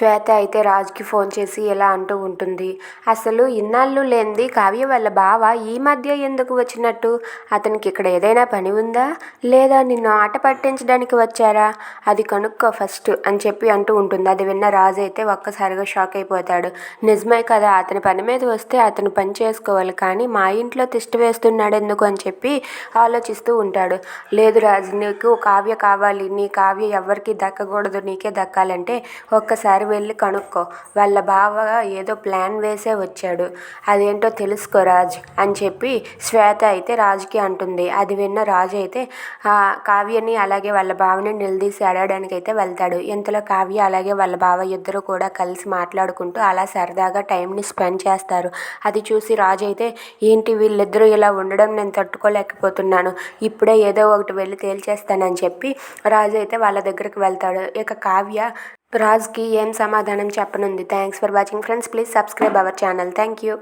శ్వేత అయితే రాజ్కి ఫోన్ చేసి ఇలా అంటూ ఉంటుంది. అసలు ఇన్నాళ్ళు లేనిది కావ్య వాళ్ళ బావ ఈ మధ్య ఎందుకు వచ్చినట్టు? అతనికి ఇక్కడ ఏదైనా పని ఉందా? లేదా నిన్ను ఆట పట్టించడానికి వచ్చారా? అది కనుక్కో ఫస్ట్ అని చెప్పి అంటూ ఉంటుంది. అది విన్న రాజు అయితే ఒక్కసారిగా షాక్ అయిపోతాడు. నిజమే కదా అతని పని మీద వస్తే అతను పని చేసుకోవాలి. కానీ మా ఇంట్లో తిష్ట వేస్తున్నాడు ఎందుకు? అని చెప్పి ఆలోచిస్తూ ఉంటాడు. లేదు రాజు నీకు కావ్య కావాలి. నీ కావ్య ఎవరికి దక్కకూడదు. నీకే దక్కాలంటే ఒక్కసారి వెళ్ళి కనుక్కో. వాళ్ళ బావ ఏదో ప్లాన్ వేసే వచ్చాడు. అదేంటో తెలుసుకో రాజ్ అని చెప్పి శ్వేత అయితే రాజుకి అంటుంది. అది విన్న రాజు అయితే కావ్యని అలాగే వాళ్ళ బావని నిలదీసి అడగడానికి అయితే వెళ్తాడు. ఇంతలో కావ్య అలాగే వాళ్ళ బావ ఇద్దరు కూడా కలిసి మాట్లాడుకుంటూ అలా సరదాగా టైంని స్పెండ్ చేస్తారు. అది చూసి రాజు అయితే ఏంటి వీళ్ళిద్దరూ ఇలా ఉండడం నేను తట్టుకోలేకపోతున్నాను. ఇప్పుడే ఏదో ఒకటి వెళ్ళి తేల్చేస్తానని చెప్పి రాజు అయితే వాళ్ళ దగ్గరికి వెళ్తాడు. ఇక కావ్య రాజ్కి ఏం సమాధానం చెప్పనుంది? Thanks for watching friends please subscribe our channel thank you